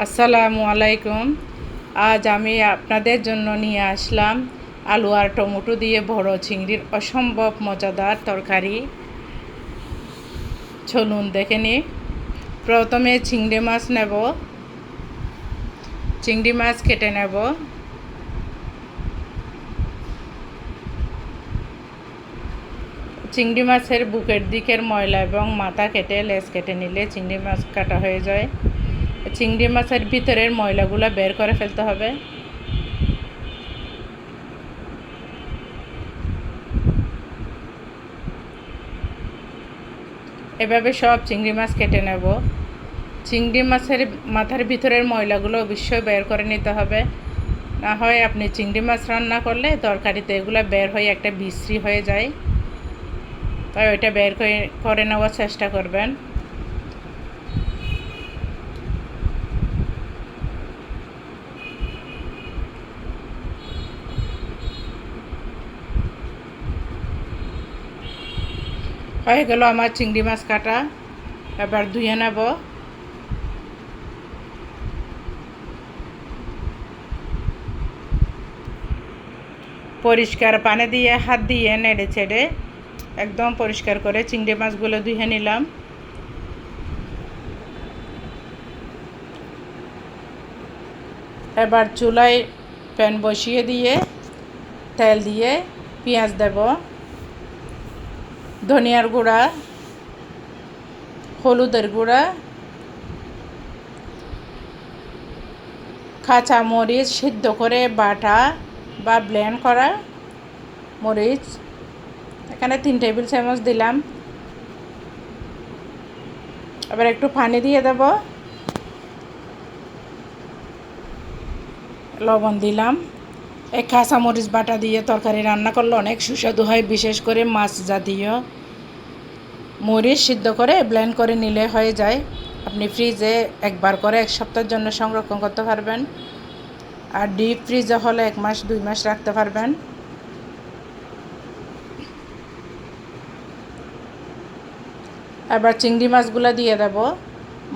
আসসালামু আলাইকুম। আজ আমি আপনাদের জন্য নিয়ে আসলাম আলু আর টমেটো দিয়ে বড় চিংড়ির অসম্ভব মজাদার তরকারি। চলুন দেখে নিই প্রথমে চিংড়ি মাছ নেব। চিংড়ি মাছ কেটে নেব। চিংড়ি মাছের বুকের দিকের ময়লা এবং মাথা কেটে লেজ কেটে নিলে চিংড়ি মাছ কাটা হয়ে যায়। চিংড়ি মাছের ভিতরের ময়লাগুলো বের করে ফেলতে হবে। এভাবে সব চিংড়ি মাছ কেটে নেব। চিংড়ি মাছের মাথার ভিতরের ময়লাগুলো অবশ্যই বের করে নিতে হবে। না হয় আপনি চিংড়ি মাছ রান্না করলে তরকারিতে এগুলো বের হয়ে একটা বিশ্রী হয়ে যায়। তাই ওইটা বের করে নেওয়ার চেষ্টা করবেন। হয়ে গেল আমার চিংড়ি মাছ কাটা। এবার ধুয়ে নেব পরিষ্কার পানি দিয়ে, হাত দিয়ে, নেড়ে ছেড়ে একদম পরিষ্কার করে চিংড়ি মাছগুলো ধুয়ে নিলাম এবার চুলায় প্যান বসিয়ে দিয়ে, তেল দিয়ে, পেঁয়াজ দেব। ধনিয়ার গুঁড়া, হলুদের গুঁড়া, কাঁচা মরিচ সিদ্ধ করে বাটা বা ব্লেন্ড করা মরিচ। এখানে তিন টেবিল চামচ দিলাম। এবার একটু পানি দিয়ে দেব। লবণ দিলাম। এই কাঁচামরিচ বাটা দিয়ে তরকারি রান্না করলে অনেক সুস্বাদু হয়, বিশেষ করে মাছ জাতীয়। মরিচ সিদ্ধ করে ব্লেন্ড করে নিলে হয়ে যায়। আপনি ফ্রিজে একবার করে এক সপ্তাহের জন্য সংরক্ষণ করতে পারবেন। আর ডিপ ফ্রিজে হলে এক মাস, দুই মাস রাখতে পারবেন। এবার চিংড়ি মাছগুলো দিয়ে দেব।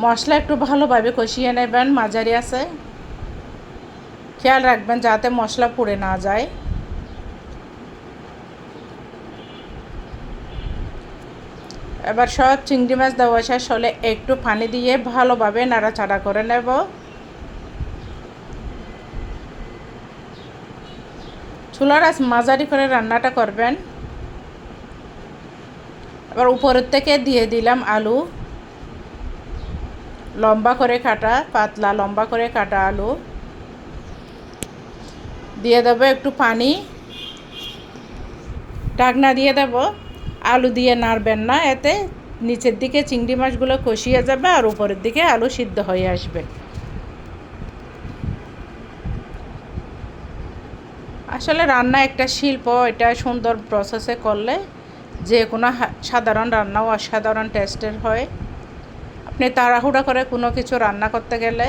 মশলা একটু ভালোভাবে কষিয়ে নেবেন, মাঝারি আছে। খেয়াল রাখবেন যাতে মশলা পুড়ে না যায়। এবার সব চিংড়ি মাছ দেওয়া শেষ হলে একটু পানি দিয়ে ভালোভাবে নাড়াচাড়া করে নেব। চুলার আজ মাঝারি করে রান্নাটা করবেন। এবার উপরের থেকে দিয়ে দিলাম আলু। লম্বা করে কাটা, পাতলা লম্বা করে কাটা আলু। দিয়ে দেবো একটু পানি। ঢাকনা দিয়ে দেব। আলু দিয়ে নাড়বেন না এতে। নিচের দিকে চিংড়ি মাছগুলো কষিয়ে যাবে আর উপরের দিকে আলু সিদ্ধ হয়ে আসবে। আসলে রান্না একটা শিল্প, এটা সুন্দর প্রসেসে করলে যে কোনো সাধারণ রান্নাও অসাধারণ টেস্টের হয়। আপনি তাড়াহুড়া করে কোনো কিছু রান্না করতে গেলে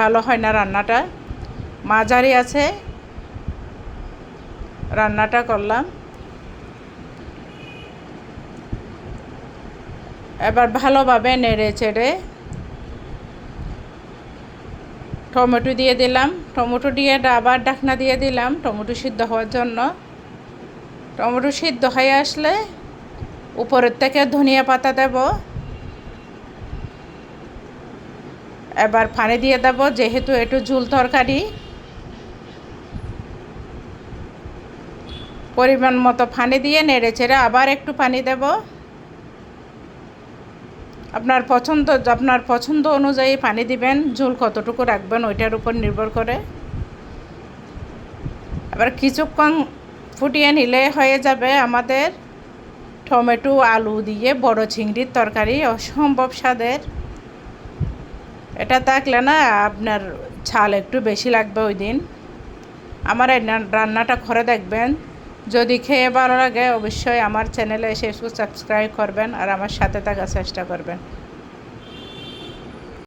ভালো হয় না রান্নাটা। মাঝারি আছে। রান্নাটা করলাম। এবার ভালোভাবে নেড়ে চেড়ে টমেটো দিয়ে দিলাম। টমেটো দিয়ে আবার ডাকনা দিয়ে দিলাম টমেটো সিদ্ধ হওয়ার জন্য। টমেটো সিদ্ধ হয়ে আসলে উপরের থেকে ধনিয়া পাতা দেব। এবার পানি দিয়ে দেব, যেহেতু একটু ঝুল তরকারি। পরিমাণ মতো পানি দিয়ে নেড়ে চেড়ে আবার একটু পানি দেব। আপনার পছন্দ আপনার পছন্দ অনুযায়ী পানি দিবেন, ঝোল কতটুকু রাখবেন ওইটার উপর নির্ভর করে। এবার কিছুক্ষণ ফুটিয়ে নিলে হয়ে যাবে আমাদের টমেটো, আলু দিয়ে বড় চিংড়ির তরকারি, অসম্ভব স্বাদের। এটা থাকলে না আপনার ছাল একটু বেশি লাগবে ওই দিন। আমার এই রান্নাটা করে দেখবেন। যদি খেয়ে ভালো লাগে, অবশ্যই আমার চ্যানেলে এসে সাবস্ক্রাইব করবেন আর আমার সাথে থাকার চেষ্টা করবেন।